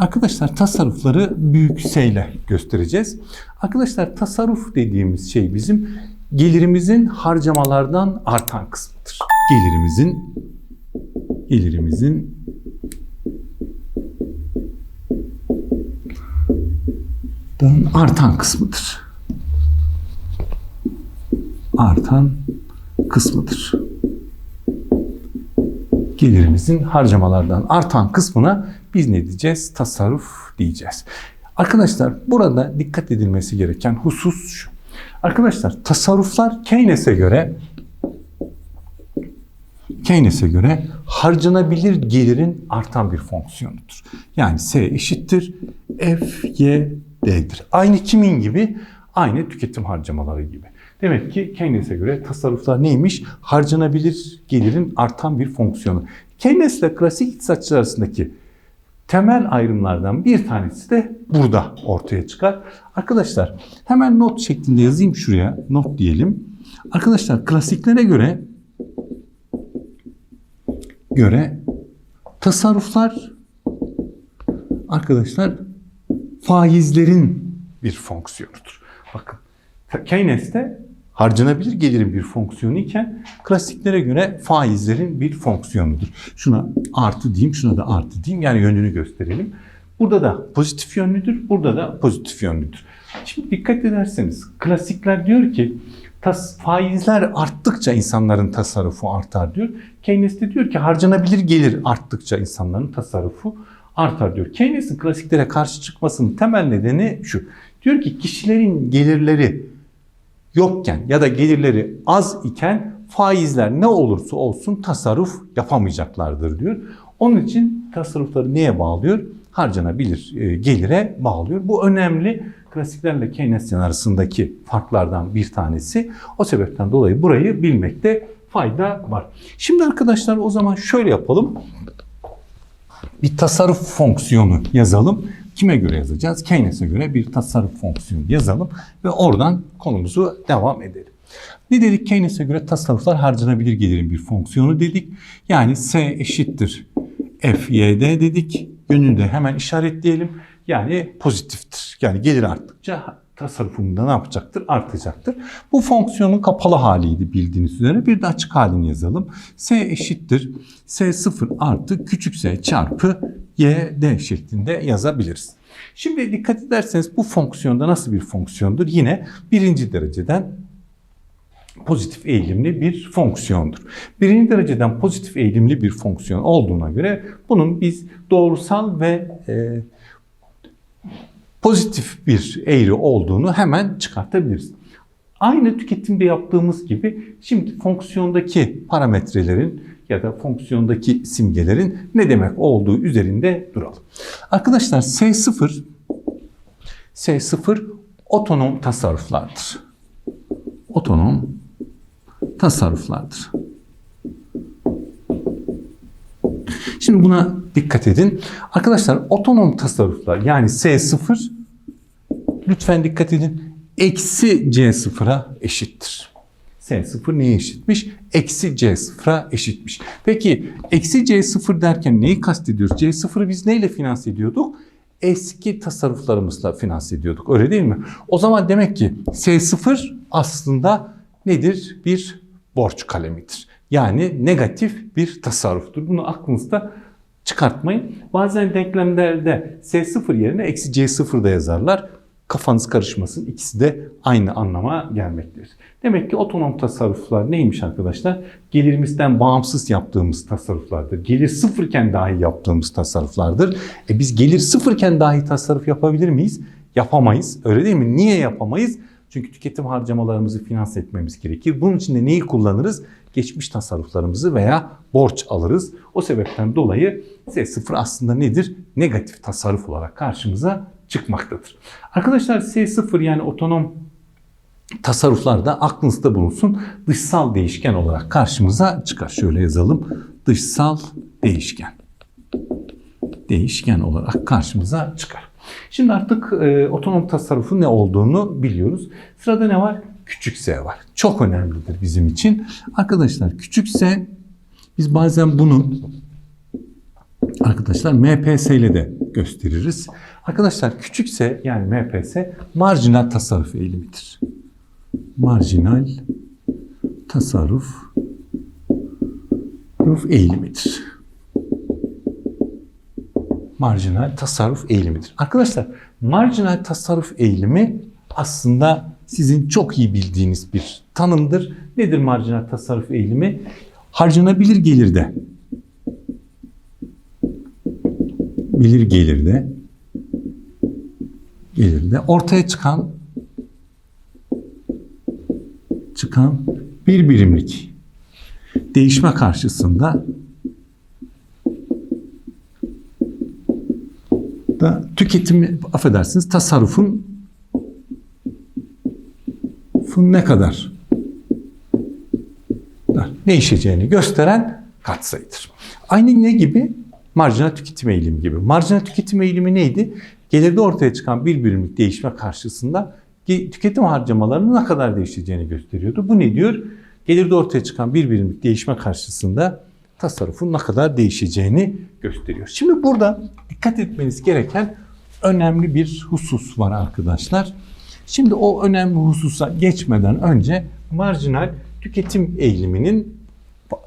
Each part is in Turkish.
Arkadaşlar tasarrufları büyük S ile göstereceğiz. Arkadaşlar tasarruf dediğimiz şey bizim gelirimizin harcamalardan artan kısmıdır. Gelirimizin gelirimizin artan kısmıdır. Artan kısmıdır. Gelirimizin harcamalardan artan kısmına biz ne diyeceğiz? Tasarruf diyeceğiz. Arkadaşlar burada dikkat edilmesi gereken husus şu. Arkadaşlar tasarruflar Keynes'e göre Keynes'e göre harcanabilir gelirin artan bir fonksiyonudur. Yani S eşittir F, Y, D'dir. Aynı kimin gibi? Aynı tüketim harcamaları gibi. Demek ki Keynes'e göre tasarruflar neymiş? Harcanabilir gelirin artan bir fonksiyonu. Keynes ile klasik iktisatçılar arasındaki temel ayrımlardan bir tanesi de burada ortaya çıkar. Arkadaşlar hemen not şeklinde yazayım şuraya. Not diyelim. Arkadaşlar klasiklere göre göre tasarruflar arkadaşlar faizlerin bir fonksiyonudur. Bakın Keynes'te harcanabilir gelirin bir fonksiyonu iken klasiklere göre faizlerin bir fonksiyonudur. Şuna artı diyeyim, şuna da artı diyeyim. Yani yönünü gösterelim. Burada da pozitif yönlüdür, burada da pozitif yönlüdür. Şimdi dikkat ederseniz klasikler diyor ki tas, faizler arttıkça insanların tasarrufu artar diyor. Keynes de diyor ki harcanabilir gelir arttıkça insanların tasarrufu artar diyor. Keynes'in klasiklere karşı çıkmasının temel nedeni şu. Diyor ki kişilerin gelirleri yokken ya da gelirleri az iken faizler ne olursa olsun tasarruf yapamayacaklardır diyor. Onun için tasarrufları neye bağlıyor? Harcanabilir e, gelire bağlıyor. Bu önemli klasiklerle Keynesyen arasındaki farklardan bir tanesi. O sebepten dolayı burayı bilmekte fayda var. Şimdi arkadaşlar o zaman şöyle yapalım. Bir tasarruf fonksiyonu yazalım. Kime göre yazacağız? Keynes'e göre bir tasarruf fonksiyonu yazalım ve oradan konumuzu devam edelim. Ne dedik? Keynes'e göre tasarruflar harcanabilir gelirin bir fonksiyonu dedik. Yani S eşittir FYD dedik. Yönünü de hemen işaretleyelim. Yani pozitiftir. Yani gelir arttıkça tasarrufumda ne yapacaktır? Artacaktır. Bu fonksiyonun kapalı haliydi bildiğiniz üzere. Bir de açık halini yazalım. S eşittir. S0 artı küçük s çarpı y d şeklinde yazabiliriz. Şimdi dikkat ederseniz bu fonksiyonda nasıl bir fonksiyondur? Yine birinci dereceden pozitif eğilimli bir fonksiyondur. Birinci dereceden pozitif eğilimli bir fonksiyon olduğuna göre bunun biz doğrusal ve e, pozitif bir eğri olduğunu hemen çıkartabiliriz. Aynı tüketimde yaptığımız gibi şimdi fonksiyondaki parametrelerin ya da fonksiyondaki simgelerin ne demek olduğu üzerinde duralım. Arkadaşlar S0 S0 otonom tasarruflardır. Otonom tasarruflardır. Şimdi buna dikkat edin. Arkadaşlar otonom tasarruflar yani S0 lütfen dikkat edin. Eksi C0'a eşittir. S0 neye eşitmiş? Eksi C0'a eşitmiş. Peki eksi C0 derken neyi kastediyoruz? C0'ı biz neyle finanse ediyorduk? Eski tasarruflarımızla finanse ediyorduk. Öyle değil mi? O zaman demek ki S0 aslında nedir? Bir borç kalemidir. Yani negatif bir tasarruftur. Bunu aklınızda çıkartmayın. Bazen denklemlerde S0 yerine eksi C0 da yazarlar. Kafanız karışmasın. İkisi de aynı anlama gelmektedir. Demek ki otonom tasarruflar neymiş arkadaşlar? Gelirimizden bağımsız yaptığımız tasarruflardır. Gelir sıfırken dahi yaptığımız tasarruflardır. E biz gelir sıfırken dahi tasarruf yapabilir miyiz? Yapamayız. Öyle değil mi? Niye yapamayız? Çünkü tüketim harcamalarımızı finanse etmemiz gerekir. Bunun için de neyi kullanırız? Geçmiş tasarruflarımızı veya borç alırız. O sebepten dolayı S0 aslında nedir? Negatif tasarruf olarak karşımıza çıkmaktadır. Arkadaşlar S0 yani otonom tasarruflar da aklınızda bulunsun. Dışsal değişken olarak karşımıza çıkar. Şöyle yazalım. Dışsal değişken. Değişken olarak karşımıza çıkar. Şimdi artık e, otonom tasarrufun ne olduğunu biliyoruz. Sırada ne var? Küçük s var. Çok önemlidir bizim için. Arkadaşlar küçük s biz bazen bunu arkadaşlar MPS ile de gösteririz. Arkadaşlar küçükse yani MPS marjinal tasarruf eğilimidir. Marjinal tasarruf eğilimidir. Marjinal tasarruf eğilimidir. Arkadaşlar marjinal tasarruf eğilimi aslında sizin çok iyi bildiğiniz bir tanımdır. Nedir marjinal tasarruf eğilimi? Harcanabilir gelirde bilir gelirde gelirde ortaya çıkan çıkan bir birimlik değişme karşısında da tüketimi affedersiniz tasarrufun fun ne kadar değişeceğini gösteren katsayıdır. Aynı ne gibi? Marjinal tüketim eğilimi gibi. Marjinal tüketim eğilimi neydi? Gelirde ortaya çıkan bir birimlik değişme karşısında tüketim harcamalarının ne kadar değişeceğini gösteriyordu. Bu ne diyor? Gelirde ortaya çıkan bir birimlik değişme karşısında tasarrufun ne kadar değişeceğini gösteriyor. Şimdi burada dikkat etmeniz gereken önemli bir husus var arkadaşlar. Şimdi o önemli hususa geçmeden önce marjinal tüketim eğiliminin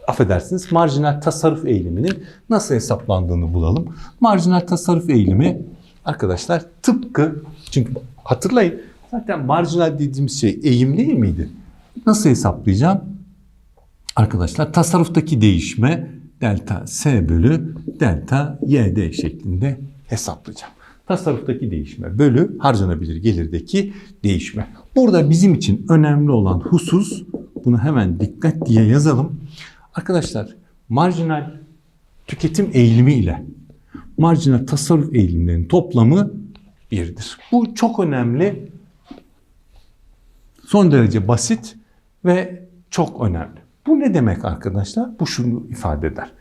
affedersiniz marjinal tasarruf eğiliminin nasıl hesaplandığını bulalım. Marjinal tasarruf eğilimi arkadaşlar tıpkı çünkü hatırlayın zaten marjinal dediğimiz şey eğim değil miydi? Nasıl hesaplayacağım? Arkadaşlar tasarruftaki değişme delta S bölü delta YD şeklinde hesaplayacağım. Tasarruftaki değişme bölü harcanabilir gelirdeki değişme. Burada bizim için önemli olan husus bunu hemen dikkat diye yazalım. Arkadaşlar marjinal tüketim eğilimi ile marjinal tasarruf eğilimlerinin toplamı birdir. Bu çok önemli, son derece basit ve çok önemli. Bu ne demek arkadaşlar? Bu şunu ifade eder.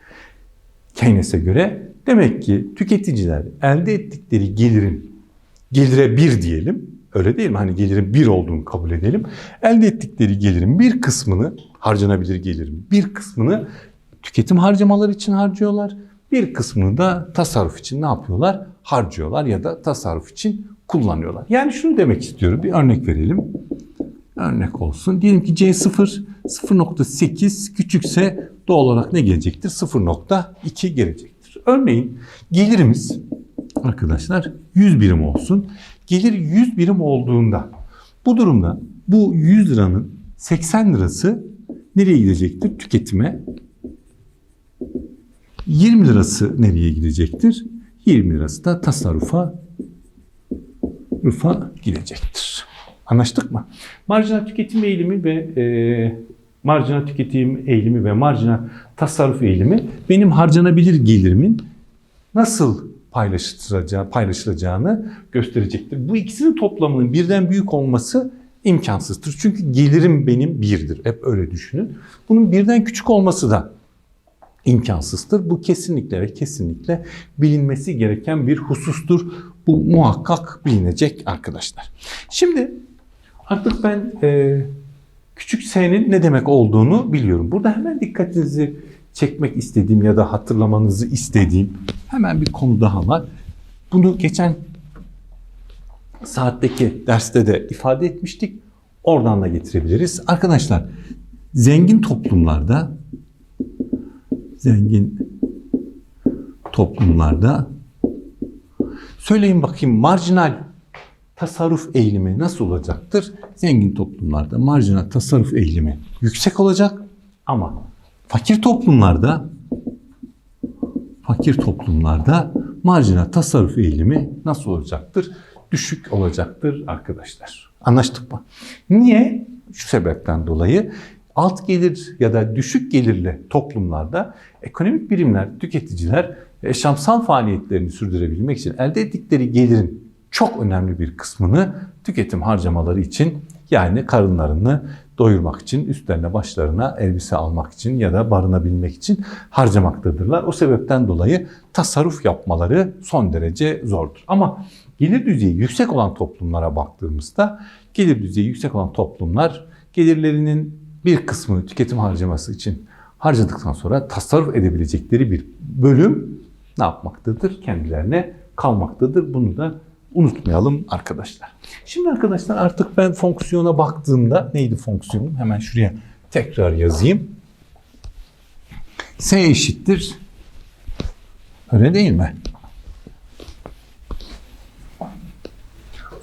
Keynes'e göre demek ki tüketiciler elde ettikleri gelirin gelire bir diyelim. Öyle değil mi? Hani gelirin bir olduğunu kabul edelim. Elde ettikleri gelirin bir kısmını, harcanabilir gelirin bir kısmını tüketim harcamaları için harcıyorlar. Bir kısmını da tasarruf için ne yapıyorlar? Harcıyorlar ya da tasarruf için kullanıyorlar. Yani şunu demek istiyorum. Bir örnek verelim. Örnek olsun. Diyelim ki C0 0.8 küçükse doğal olarak ne gelecektir? 0.2 gelecektir. Örneğin gelirimiz arkadaşlar 100 birim olsun. Gelir 100 birim olduğunda bu durumda bu 100 liranın 80 lirası nereye gidecektir? Tüketime. 20 lirası nereye gidecektir? 20 lirası da tasarrufa rufa gidecektir. Anlaştık mı? Marjinal tüketim eğilimi ve e, marjinal tüketim eğilimi ve marjinal tasarruf eğilimi benim harcanabilir gelirimin nasıl paylaşılacağı, paylaşılacağını gösterecektir. Bu ikisinin toplamının birden büyük olması imkansızdır. Çünkü gelirim benim birdir. Hep öyle düşünün. Bunun birden küçük olması da imkansızdır. Bu kesinlikle ve kesinlikle bilinmesi gereken bir husustur. Bu muhakkak bilinecek arkadaşlar. Şimdi artık ben e, küçük s'nin ne demek olduğunu biliyorum. Burada hemen dikkatinizi çekmek istediğim ya da hatırlamanızı istediğim hemen bir konu daha var. Bunu geçen saatteki derste de ifade etmiştik. Oradan da getirebiliriz. Arkadaşlar zengin toplumlarda zengin toplumlarda söyleyin bakayım marjinal tasarruf eğilimi nasıl olacaktır? Zengin toplumlarda marjinal tasarruf eğilimi yüksek olacak ama fakir toplumlarda fakir toplumlarda marjinal tasarruf eğilimi nasıl olacaktır? Düşük olacaktır arkadaşlar. Anlaştık mı? Niye? Şu sebepten dolayı alt gelir ya da düşük gelirli toplumlarda ekonomik birimler, tüketiciler yaşamsal faaliyetlerini sürdürebilmek için elde ettikleri gelirin çok önemli bir kısmını tüketim harcamaları için yani karınlarını doyurmak için, üstlerine başlarına elbise almak için ya da barınabilmek için harcamaktadırlar. O sebepten dolayı tasarruf yapmaları son derece zordur. Ama gelir düzeyi yüksek olan toplumlara baktığımızda gelir düzeyi yüksek olan toplumlar gelirlerinin bir kısmını tüketim harcaması için harcadıktan sonra tasarruf edebilecekleri bir bölüm ne yapmaktadır? Kendilerine kalmaktadır. Bunu da unutmayalım arkadaşlar. Şimdi arkadaşlar artık ben fonksiyona baktığımda neydi fonksiyonum? Hemen şuraya tekrar yazayım. S eşittir. Öyle değil mi?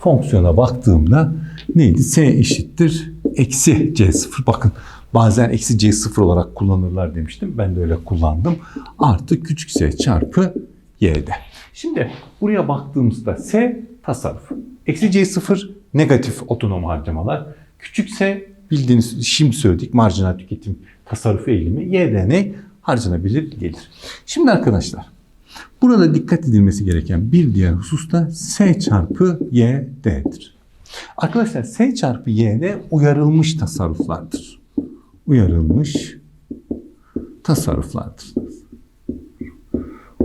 Fonksiyona baktığımda neydi? S eşittir. Eksi C0. Bakın bazen eksi C0 olarak kullanırlar demiştim. Ben de öyle kullandım. Artı küçük s çarpı y'de. Şimdi buraya baktığımızda s tasarruf. Eksi C0 negatif otonom harcamalar. Küçük s bildiğiniz şimdi söyledik marjinal tüketim tasarruf eğilimi. Ne? Harcanabilir gelir. Şimdi arkadaşlar burada dikkat edilmesi gereken bir diğer husus da s çarpı y'd'dir. Arkadaşlar s çarpı y'de uyarılmış tasarruflardır. Uyarılmış tasarruflardır.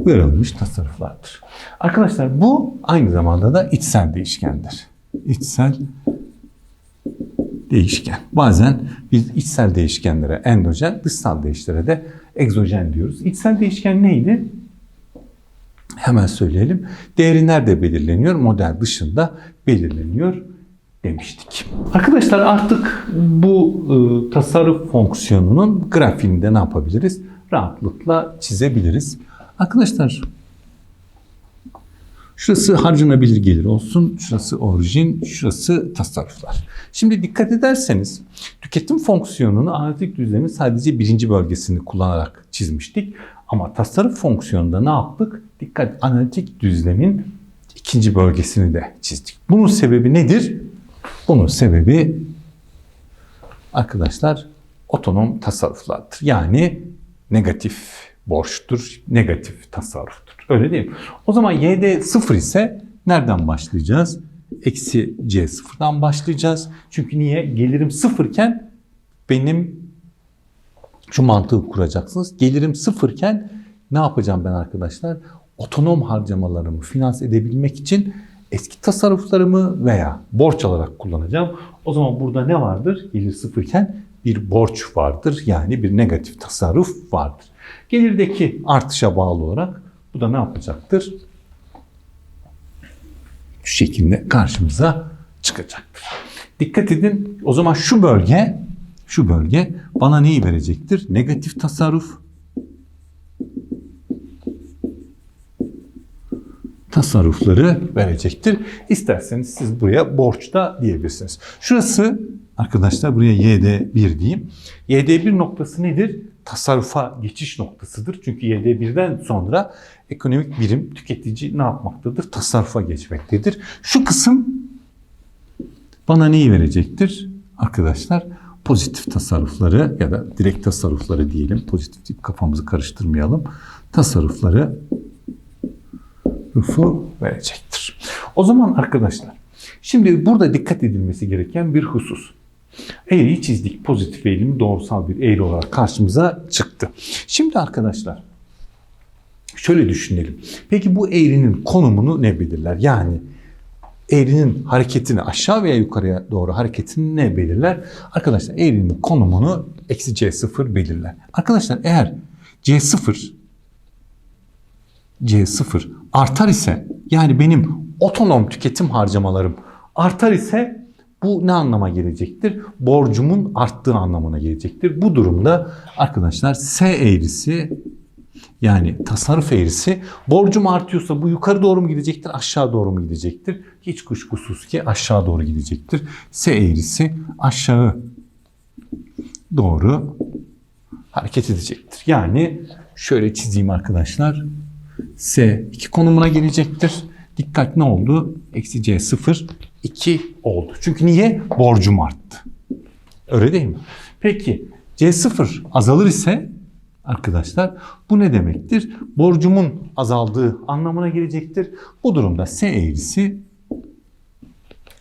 Uyarılmış tasarruflardır. Arkadaşlar bu aynı zamanda da içsel değişkendir. İçsel değişken. Bazen biz içsel değişkenlere endojen, dışsal değişkenlere de egzojen diyoruz. İçsel değişken neydi? Hemen söyleyelim. Değeri nerede belirleniyor? Model dışında belirleniyor demiştik. Arkadaşlar artık bu e, tasarruf fonksiyonunun grafiğini de ne yapabiliriz? Rahatlıkla çizebiliriz. Arkadaşlar şurası harcanabilir gelir olsun, şurası orijin, şurası tasarruflar. Şimdi dikkat ederseniz tüketim fonksiyonunu analitik düzlemin sadece birinci bölgesini kullanarak çizmiştik. Ama tasarruf fonksiyonunda ne yaptık? Dikkat analitik düzlemin ikinci bölgesini de çizdik. Bunun sebebi nedir? Bunun sebebi arkadaşlar otonom tasarruflardır. Yani negatif borçtur, negatif tasarruftur. Öyle değil mi? O zaman y'de sıfır ise nereden başlayacağız? Eksi c sıfırdan başlayacağız. Çünkü niye? Gelirim sıfırken benim şu mantığı kuracaksınız. Gelirim sıfırken ne yapacağım ben arkadaşlar? Otonom harcamalarımı finans edebilmek için eski tasarruflarımı veya borç alarak kullanacağım. O zaman burada ne vardır? Gelir sıfırken bir borç vardır. Yani bir negatif tasarruf vardır. Gelirdeki artışa bağlı olarak bu da ne yapacaktır? Şu şekilde karşımıza çıkacaktır. Dikkat edin o zaman şu bölge şu bölge bana neyi verecektir? Negatif tasarruf tasarrufları verecektir. İsterseniz siz buraya borç da diyebilirsiniz. Şurası arkadaşlar buraya YD1 diyeyim. YD1 noktası nedir? Tasarrufa geçiş noktasıdır. Çünkü YD1'den sonra ekonomik birim tüketici ne yapmaktadır? Tasarrufa geçmektedir. Şu kısım bana neyi verecektir? Arkadaşlar pozitif tasarrufları ya da direkt tasarrufları diyelim. Pozitif deyip kafamızı karıştırmayalım. Tasarrufları rufu verecektir. O zaman arkadaşlar şimdi burada dikkat edilmesi gereken bir husus. Eğriyi çizdik. Pozitif eğilim doğrusal bir eğri olarak karşımıza çıktı. Şimdi arkadaşlar şöyle düşünelim. Peki bu eğrinin konumunu ne belirler? Yani eğrinin hareketini aşağı veya yukarıya doğru hareketini ne belirler? Arkadaşlar eğrinin konumunu eksi C0 belirler. Arkadaşlar eğer C0 C0 artar ise yani benim otonom tüketim harcamalarım artar ise bu ne anlama gelecektir? Borcumun arttığı anlamına gelecektir. Bu durumda arkadaşlar S eğrisi yani tasarruf eğrisi borcum artıyorsa bu yukarı doğru mu gidecektir, aşağı doğru mu gidecektir? Hiç kuşkusuz ki aşağı doğru gidecektir. S eğrisi aşağı doğru hareket edecektir. Yani şöyle çizeyim arkadaşlar. S 2 konumuna gelecektir. Dikkat ne oldu? Eksi C 0 2 oldu. Çünkü niye? Borcum arttı. Öyle değil mi? Peki C0 azalır ise arkadaşlar bu ne demektir? Borcumun azaldığı anlamına gelecektir. Bu durumda S eğrisi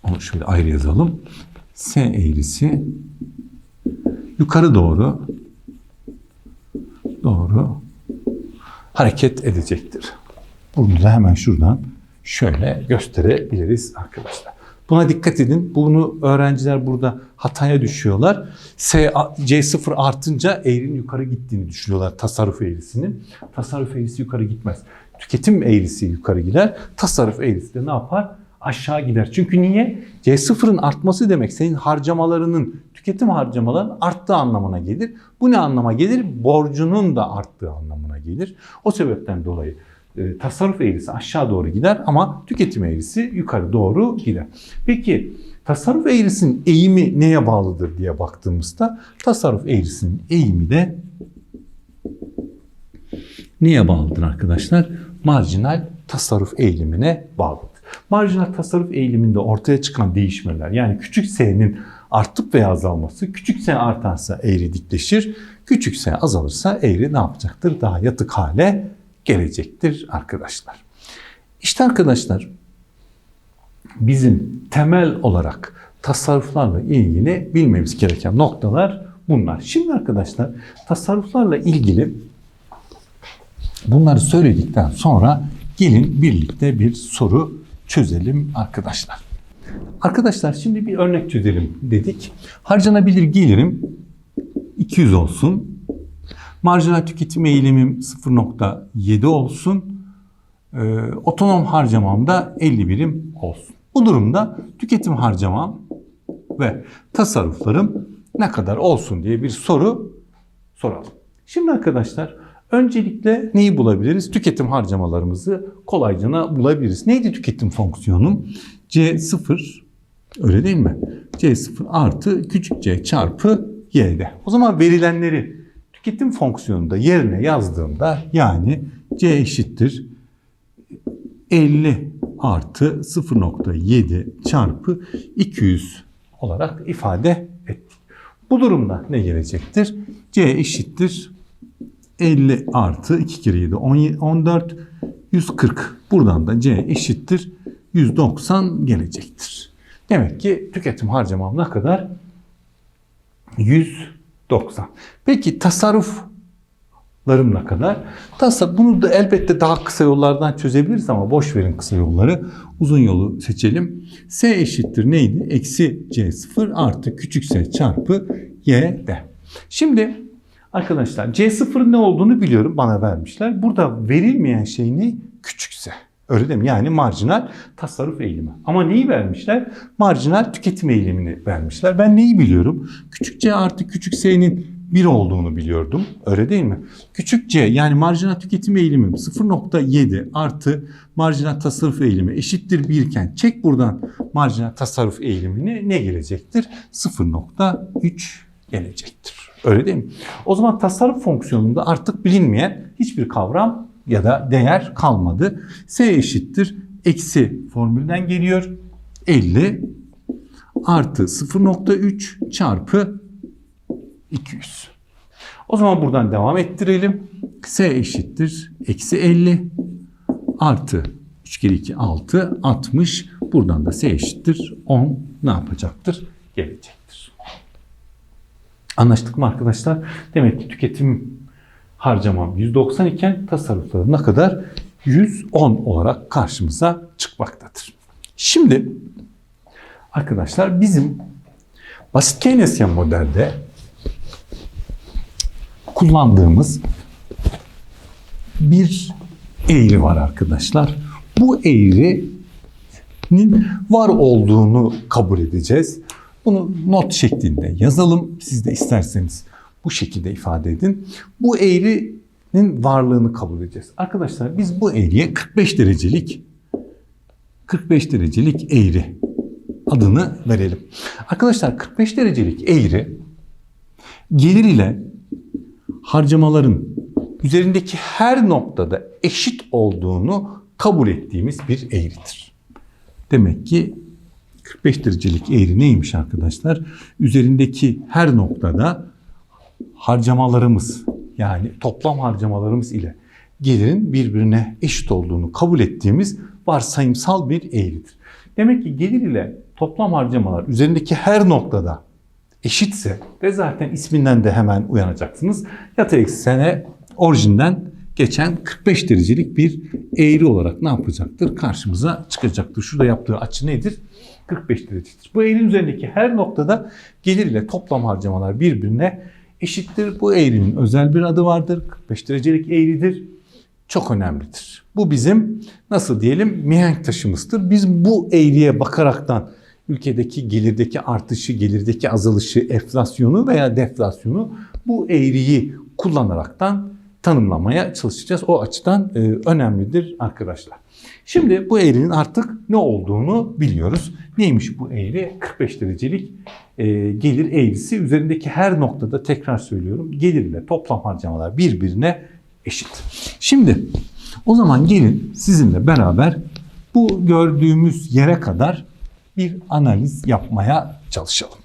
onu şöyle ayrı yazalım. S eğrisi yukarı doğru doğru hareket edecektir. Bunu da hemen şuradan şöyle gösterebiliriz arkadaşlar. Buna dikkat edin. Bunu öğrenciler burada hataya düşüyorlar. S, C0 artınca eğrinin yukarı gittiğini düşünüyorlar tasarruf eğrisinin. Tasarruf eğrisi yukarı gitmez. tüketim eğrisi yukarı gider. Tasarruf eğrisi de ne yapar? Aşağı gider. Çünkü niye? C0'ın artması demek senin harcamalarının, tüketim harcamaların arttığı anlamına gelir. Bu ne anlama gelir? Borcunun da arttığı anlamına gelir. O sebepten dolayı e, tasarruf eğrisi aşağı doğru gider ama tüketim eğrisi yukarı doğru gider. Peki tasarruf eğrisinin eğimi neye bağlıdır diye baktığımızda tasarruf eğrisinin eğimi de neye bağlıdır arkadaşlar? Marjinal tasarruf eğilimine bağlıdır. Marjinal tasarruf eğiliminde ortaya çıkan değişmeler yani küçük s'nin artıp veya azalması, küçük s artarsa eğri dikleşir, küçük s azalırsa eğri ne yapacaktır? Daha yatık hale gelecektir arkadaşlar. İşte arkadaşlar bizim temel olarak tasarruflarla ilgili bilmemiz gereken noktalar bunlar. Şimdi arkadaşlar tasarruflarla ilgili bunları söyledikten sonra gelin birlikte bir soru çözelim arkadaşlar. Arkadaşlar şimdi bir örnek çözelim dedik. Harcanabilir gelirim 200 olsun. Marjinal tüketim eğilimim 0.7 olsun. Ee, otonom harcamam da 50 birim olsun. Bu durumda tüketim harcamam ve tasarruflarım ne kadar olsun diye bir soru soralım. Şimdi arkadaşlar öncelikle neyi bulabiliriz? Tüketim harcamalarımızı kolayca bulabiliriz. Neydi tüketim fonksiyonum? C0 öyle değil mi? C0 artı küçük c çarpı y'de. O zaman verilenleri tüketim fonksiyonunda yerine yazdığımda yani c eşittir 50 artı 0.7 çarpı 200 olarak ifade ettik. Bu durumda ne gelecektir? C eşittir 50 artı 2 kere 7 14 140. Buradan da C eşittir 190 gelecektir. Demek ki tüketim harcamam ne kadar? 190. Peki tasarruf ne kadar. Tasarruf bunu da elbette daha kısa yollardan çözebiliriz ama boş verin kısa yolları. Uzun yolu seçelim. S eşittir neydi? Eksi C0 artı küçük s çarpı y'de. Şimdi arkadaşlar C0'ın ne olduğunu biliyorum bana vermişler. Burada verilmeyen şey ne? Öyle değil mi? Yani marjinal tasarruf eğilimi. Ama neyi vermişler? Marjinal tüketim eğilimini vermişler. Ben neyi biliyorum? Küçük c artı küçük s'nin 1 olduğunu biliyordum. Öyle değil mi? Küçük c yani marjinal tüketim eğilimim 0.7 artı marjinal tasarruf eğilimi eşittir 1 iken çek buradan marjinal tasarruf eğilimini ne gelecektir? 0.3 gelecektir. Öyle değil mi? O zaman tasarruf fonksiyonunda artık bilinmeyen hiçbir kavram ya da değer kalmadı. S eşittir eksi formülden geliyor. 50 artı 0.3 çarpı 200. O zaman buradan devam ettirelim. S eşittir eksi 50 artı 3 kere 2 6 60. Buradan da S eşittir 10 ne yapacaktır? Gelecektir. Anlaştık mı arkadaşlar? Demek ki tüketim harcamam 190 iken tasarruflarım ne kadar? 110 olarak karşımıza çıkmaktadır. Şimdi arkadaşlar bizim basit Keynesyen modelde kullandığımız bir eğri var arkadaşlar. Bu eğrinin var olduğunu kabul edeceğiz. Bunu not şeklinde yazalım. Siz de isterseniz bu şekilde ifade edin. Bu eğrinin varlığını kabul edeceğiz. Arkadaşlar biz bu eğriye 45 derecelik 45 derecelik eğri adını verelim. Arkadaşlar 45 derecelik eğri gelir ile harcamaların üzerindeki her noktada eşit olduğunu kabul ettiğimiz bir eğridir. Demek ki 45 derecelik eğri neymiş arkadaşlar? Üzerindeki her noktada harcamalarımız yani toplam harcamalarımız ile gelirin birbirine eşit olduğunu kabul ettiğimiz varsayımsal bir eğridir. Demek ki gelir ile toplam harcamalar üzerindeki her noktada eşitse ve zaten isminden de hemen uyanacaksınız. Yatay eksene orijinden geçen 45 derecelik bir eğri olarak ne yapacaktır? Karşımıza çıkacaktır. Şurada yaptığı açı nedir? 45 derecedir. Bu eğrinin üzerindeki her noktada gelir ile toplam harcamalar birbirine eşittir. Bu eğrinin özel bir adı vardır. 45 derecelik eğridir. çok önemlidir. Bu bizim nasıl diyelim mihenk taşımızdır. Biz bu eğriye bakaraktan ülkedeki gelirdeki artışı, gelirdeki azalışı, enflasyonu veya deflasyonu bu eğriyi kullanaraktan tanımlamaya çalışacağız. O açıdan e, önemlidir arkadaşlar. Şimdi bu eğrinin artık ne olduğunu biliyoruz. Neymiş bu eğri? 45 derecelik e, gelir eğrisi. Üzerindeki her noktada tekrar söylüyorum gelir ile toplam harcamalar birbirine eşit. Şimdi o zaman gelin sizinle beraber bu gördüğümüz yere kadar bir analiz yapmaya çalışalım.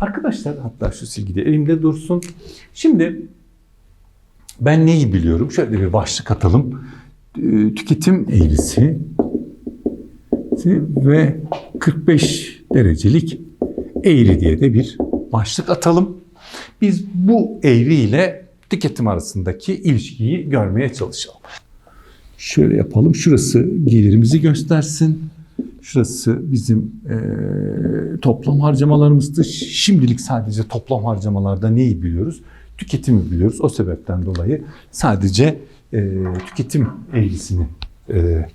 Arkadaşlar hatta şu silgi de elimde dursun. Şimdi ben neyi biliyorum? Şöyle bir başlık atalım. Ee, Tüketim eğrisi ve 45 derecelik eğri diye de bir başlık atalım. Biz bu eğri ile tüketim arasındaki ilişkiyi görmeye çalışalım. Şöyle yapalım. Şurası gelirimizi göstersin. Şurası bizim eee, toplam harcamalarımızdı. Şimdilik sadece toplam harcamalarda neyi biliyoruz? Tüketimi biliyoruz. O sebepten dolayı sadece eee, tüketim eğrisini eee,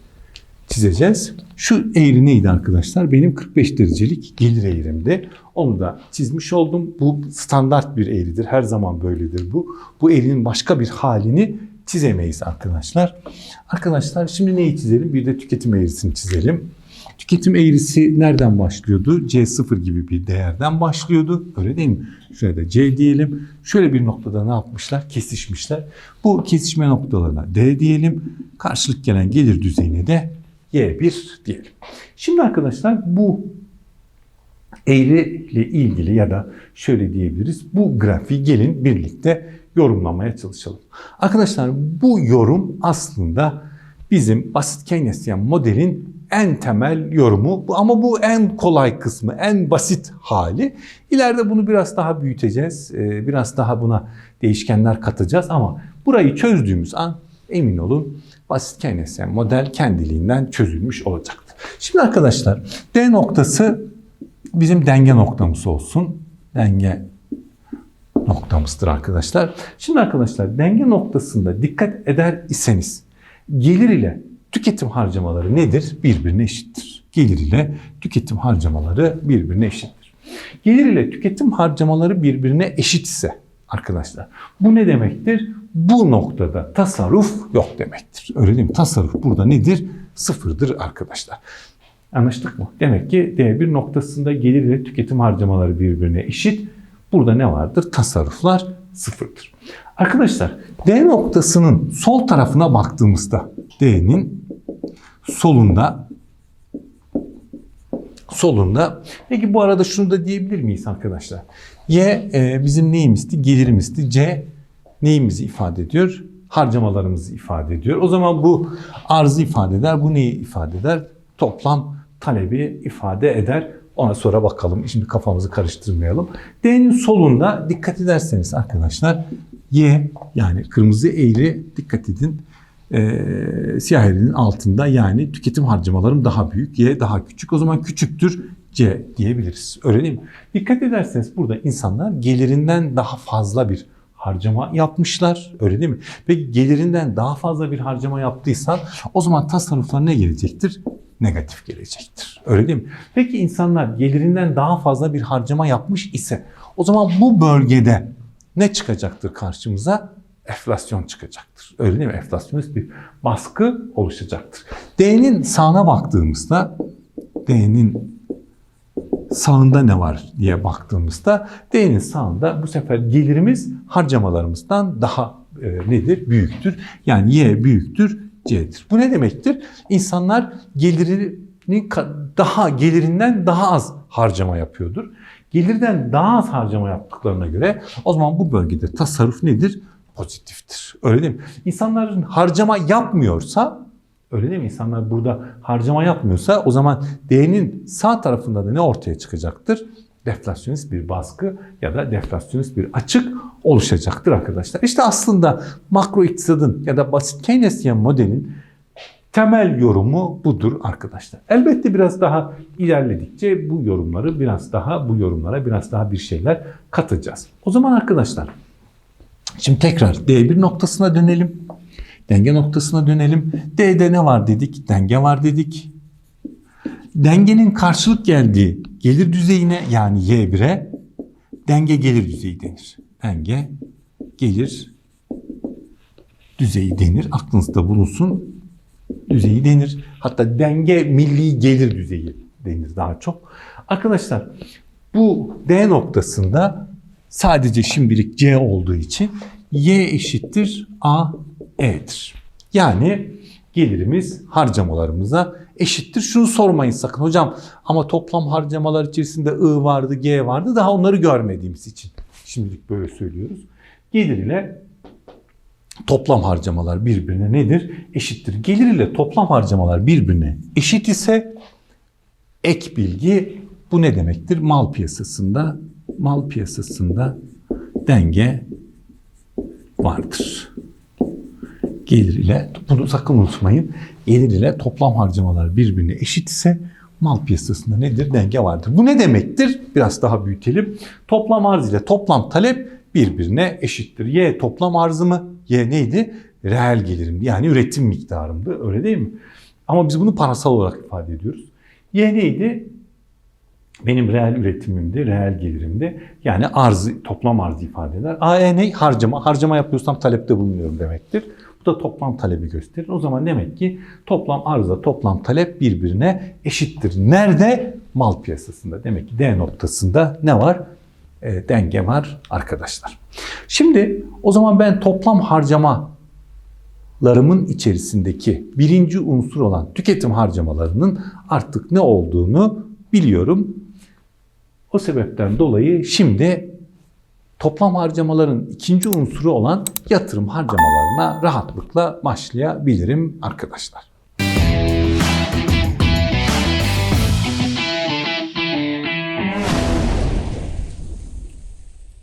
çizeceğiz. Şu eğri neydi arkadaşlar? Benim 45 derecelik gelir eğrimdi. Onu da çizmiş oldum. Bu standart bir eğridir. Her zaman böyledir bu. Bu eğrinin başka bir halini çizemeyiz arkadaşlar. Arkadaşlar şimdi neyi çizelim? Bir de tüketim eğrisini çizelim. Tüketim eğrisi nereden başlıyordu? C0 gibi bir değerden başlıyordu. Öyle değil mi? Şuraya da C diyelim. Şöyle bir noktada ne yapmışlar? Kesişmişler. Bu kesişme noktalarına D diyelim. Karşılık gelen gelir düzeyine de Y1 diyelim. Şimdi arkadaşlar bu eğri ile ilgili ya da şöyle diyebiliriz. Bu grafiği gelin birlikte yorumlamaya çalışalım. Arkadaşlar bu yorum aslında bizim basit Keynesyen modelin en temel yorumu ama bu en kolay kısmı, en basit hali. İleride bunu biraz daha büyüteceğiz. Ee, Biraz daha buna değişkenler katacağız ama burayı çözdüğümüz an emin olun basit Keynesyen model kendiliğinden çözülmüş olacaktır. Şimdi arkadaşlar D noktası bizim denge noktamız olsun. Denge noktamızdır arkadaşlar. Şimdi arkadaşlar denge noktasında dikkat eder iseniz gelir ile tüketim harcamaları nedir? Birbirine eşittir. Gelir ile tüketim harcamaları birbirine eşittir. Gelir ile tüketim harcamaları birbirine eşit ise arkadaşlar bu ne demektir? Bu noktada tasarruf yok demektir. Öyle değil mi? Tasarruf burada nedir? Sıfırdır arkadaşlar. Anlaştık mı? Demek ki D1 noktasında gelir ile tüketim harcamaları birbirine eşit. Burada ne vardır? Tasarruflar sıfırdır. Arkadaşlar D noktasının sol tarafına baktığımızda D'nin solunda solunda. Peki bu arada şunu da diyebilir miyiz arkadaşlar? Y e, bizim neyimizdi? Gelirimizdi. C neyimizi ifade ediyor? Harcamalarımızı ifade ediyor. O zaman bu arzı ifade eder. Bu neyi ifade eder? Toplam talebi ifade eder. Ona sonra bakalım. Şimdi kafamızı karıştırmayalım. D'nin solunda dikkat ederseniz arkadaşlar Y yani kırmızı eğri dikkat edin. Ee, siyah eğrinin altında yani tüketim harcamalarım daha büyük. Y daha küçük. O zaman küçüktür C diyebiliriz. Öyle değil mi? Dikkat ederseniz burada insanlar gelirinden daha fazla bir harcama yapmışlar. Öyle değil mi? Peki gelirinden daha fazla bir harcama yaptıysan o zaman tasarruflar ne gelecektir? Negatif gelecektir. Öyle değil mi? Peki insanlar gelirinden daha fazla bir harcama yapmış ise o zaman bu bölgede ne çıkacaktır karşımıza? Enflasyon çıkacaktır. Öyle değil mi? Enflasyonist bir baskı oluşacaktır. D'nin sağına baktığımızda D'nin sağında ne var diye baktığımızda D'nin sağında bu sefer gelirimiz harcamalarımızdan daha e, nedir? Büyüktür. Yani Y büyüktür, C'dir. Bu ne demektir? İnsanlar gelirini daha gelirinden daha az harcama yapıyordur. Gelirden daha az harcama yaptıklarına göre o zaman bu bölgede tasarruf nedir? Pozitiftir. Öyle değil mi? İnsanların harcama yapmıyorsa Öyle değil mi? İnsanlar burada harcama yapmıyorsa o zaman D'nin sağ tarafında da ne ortaya çıkacaktır? Deflasyonist bir baskı ya da deflasyonist bir açık oluşacaktır arkadaşlar. İşte aslında makro iktisadın ya da basit Keynesyen modelin temel yorumu budur arkadaşlar. Elbette biraz daha ilerledikçe bu yorumları biraz daha bu yorumlara biraz daha bir şeyler katacağız. O zaman arkadaşlar Şimdi tekrar D1 noktasına dönelim. Denge noktasına dönelim. D'de ne var dedik? Denge var dedik. Dengenin karşılık geldiği gelir düzeyine yani Y1'e denge gelir düzeyi denir. Denge gelir düzeyi denir. Aklınızda bulunsun. Düzeyi denir. Hatta denge milli gelir düzeyi denir daha çok. Arkadaşlar bu D noktasında sadece şimdilik C olduğu için Y eşittir A E'dir. Yani gelirimiz harcamalarımıza eşittir. Şunu sormayın sakın hocam ama toplam harcamalar içerisinde I vardı, G vardı. Daha onları görmediğimiz için şimdilik böyle söylüyoruz. Gelir ile toplam harcamalar birbirine nedir? Eşittir. Gelir ile toplam harcamalar birbirine eşit ise ek bilgi bu ne demektir? Mal piyasasında mal piyasasında denge vardır. Gelir ile bunu sakın unutmayın. Gelir ile toplam harcamalar birbirine eşit ise mal piyasasında nedir? Denge vardır. Bu ne demektir? Biraz daha büyütelim. Toplam arz ile toplam talep birbirine eşittir. Y toplam arzımı, Y neydi? Reel gelirim yani üretim miktarımdı öyle değil mi? Ama biz bunu parasal olarak ifade ediyoruz. Y neydi? Benim reel üretimimdi, reel gelirimdi. Yani arzı, toplam arzı ifade eder. AE ne? Harcama. Harcama yapıyorsam talepte bulunuyorum demektir. Da toplam talebi gösterir. O zaman demek ki toplam arzla toplam talep birbirine eşittir. Nerede? Mal piyasasında. Demek ki D noktasında ne var? E, denge var arkadaşlar. Şimdi o zaman ben toplam harcamalarımın içerisindeki birinci unsur olan tüketim harcamalarının artık ne olduğunu biliyorum. O sebepten dolayı şimdi toplam harcamaların ikinci unsuru olan yatırım harcamalarına rahatlıkla başlayabilirim arkadaşlar.